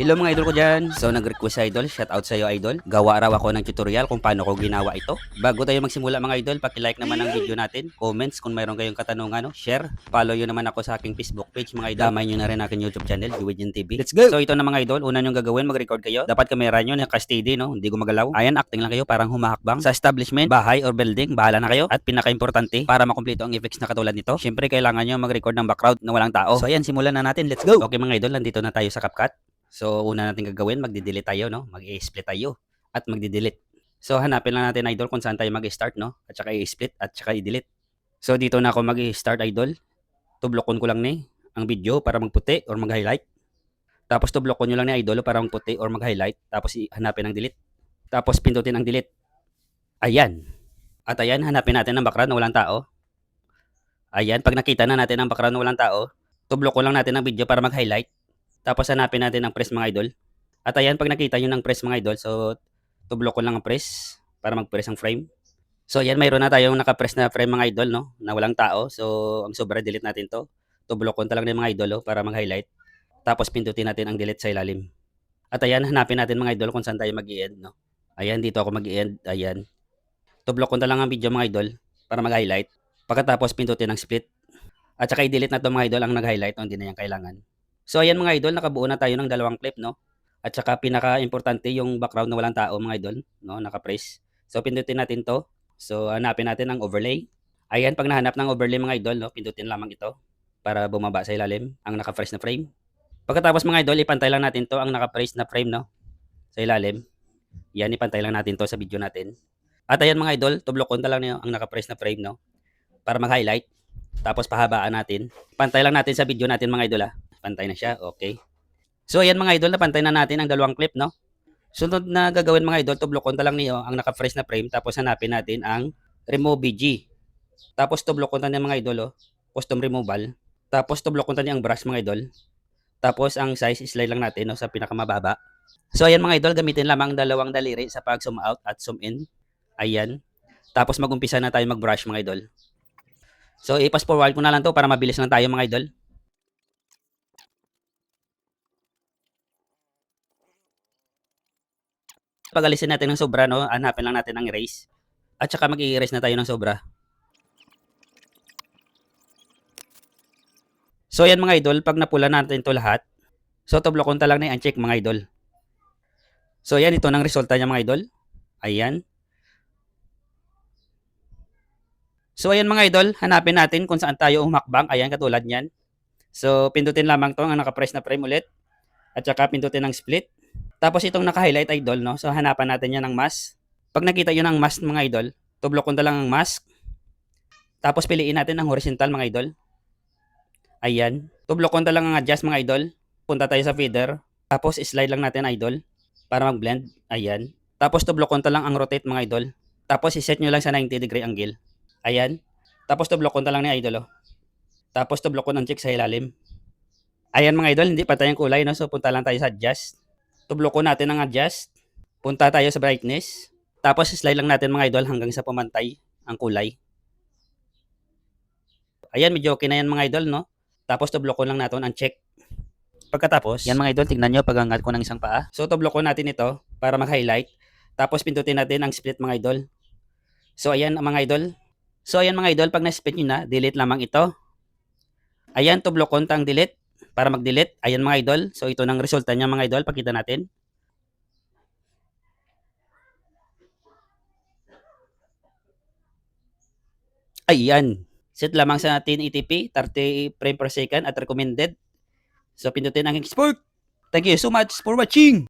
Hello mga idol ko dyan. So nag-request sa idol, shout out sa iyo idol. Gawa raw ako ng tutorial kung paano ko ginawa ito. Bago tayo magsimula mga idol, paki-like naman ang video natin. Comments kung mayroon kayong katanungan, no? share. Follow yun naman ako sa aking Facebook page mga idol. Damay nyo na rin aking YouTube channel, Diwidyan TV. Let's go! So ito na mga idol, una nyo gagawin, mag-record kayo. Dapat kamera nyo naka-steady, no? Hindi gumagalaw. Ayan, acting lang kayo, parang humahakbang. Sa establishment, bahay or building, bahala na kayo. At pinaka-importante, para makumpleto ang effects na katulad nito, syempre kailangan nyo mag-record ng background na walang tao. So ayan, simulan na natin. Let's go! Okay mga idol, nandito na tayo sa CapCut. So, una natin gagawin, magdi-delete tayo, no? Mag-i-split tayo at magdi-delete. So, hanapin lang natin, idol, kung saan tayo mag-start, no? At saka i-split at saka i-delete. So, dito na ako mag-start, idol. Tublokon ko lang ni ang video para magputi or mag-highlight. Tapos, tublokon nyo lang ni idol para magputi or mag-highlight. Tapos, hanapin ang delete. Tapos, pindutin ang delete. Ayan. At ayan, hanapin natin ang background na walang tao. Ayan, pag nakita na natin ang background na walang tao, tublokon lang natin ang video para mag-highlight. Tapos hanapin natin ang press mga idol. At ayan, pag nakita nyo ng press mga idol, so tublok ko lang ang press para mag-press ang frame. So ayan, mayroon na tayong naka-press na frame mga idol, no? Na walang tao. So ang sobra, delete natin to. Tublok ko lang ng mga idol, oh, para mag-highlight. Tapos pindutin natin ang delete sa ilalim. At ayan, hanapin natin mga idol kung saan tayo mag end no? Ayan, dito ako mag end Ayan. Tublok ko lang ang video mga idol para mag-highlight. Pagkatapos pindutin ang split. At saka i-delete na to mga idol ang nag-highlight, hindi na yan kailangan. So ayan mga idol, nakabuo na tayo ng dalawang clip, no? At saka pinaka-importante yung background na walang tao mga idol, no? Naka-press. So pindutin natin to. So hanapin natin ang overlay. Ayan, pag nahanap ng overlay mga idol, no? Pindutin lamang ito para bumaba sa ilalim ang naka-press na frame. Pagkatapos mga idol, ipantay lang natin to ang naka-press na frame, no? Sa ilalim. Yan, ipantay lang natin to sa video natin. At ayan mga idol, tublokon lang niyo ang naka-press na frame, no? Para mag-highlight. Tapos pahabaan natin. Pantay lang natin sa video natin mga idol, ah. Pantay na siya. Okay. So, ayan mga idol, napantay na natin ang dalawang clip, no? Sunod na gagawin mga idol, tublokon lang niyo ang naka-fresh na frame, tapos hanapin natin ang remove BG. Tapos tublokon na mga idol, oh, custom removal. Tapos tublokon na ang brush mga idol. Tapos ang size, slide lang natin no, sa pinakamababa. So, ayan mga idol, gamitin lamang ang dalawang daliri sa pag-zoom out at zoom in. Ayan. Tapos mag-umpisa na tayo mag-brush mga idol. So, i-pass forward ko na lang to para mabilis lang tayo mga idol. Pag-alisin natin ng sobra, no, hanapin lang natin ang erase. At saka mag-i-erase na tayo ng sobra. So, yan mga idol, pag napula natin to lahat, so, tublokon lang na i-uncheck mga idol. So, yan, ito ng resulta niya mga idol. Ayan. So, ayan mga idol, hanapin natin kung saan tayo humakbang. Ayan, katulad niyan. So, pindutin lamang to ang naka-press na frame ulit. At saka pindutin ang split. Tapos itong naka-highlight idol, no? So, hanapan natin yan ng mask. Pag nakita yun ang mask mga idol, tublokon na lang ang mask. Tapos piliin natin ang horizontal mga idol. Ayan. Tublokon na lang ang adjust mga idol. Punta tayo sa feeder. Tapos slide lang natin idol para mag-blend. Ayan. Tapos tublokon na lang ang rotate mga idol. Tapos iset nyo lang sa 90 degree angle. Ayan. Tapos tublokon na lang ni idol oh. Tapos tublokon ang check sa ilalim. Ayan mga idol, hindi pa tayong kulay no. So punta lang tayo sa adjust. Tublokon natin ang adjust. Punta tayo sa brightness. Tapos slide lang natin mga idol hanggang sa pumantay ang kulay. Ayan, medyo okay na yan mga idol, no? Tapos tublokon lang natin ang check. Pagkatapos, yan mga idol, tignan nyo pagangat ko ng isang paa. So tublokon natin ito para mag-highlight. Tapos pindutin natin ang split mga idol. So ayan mga idol. So ayan mga idol, pag na-split nyo na, delete lamang ito. Ayan, tublokon tang delete para mag-delete. Ayan mga idol. So ito nang resulta niya mga idol. Pakita natin. Ayan. Set lamang sa 1080p, 30 frame per second at recommended. So pindutin ang export. Thank you so much for watching.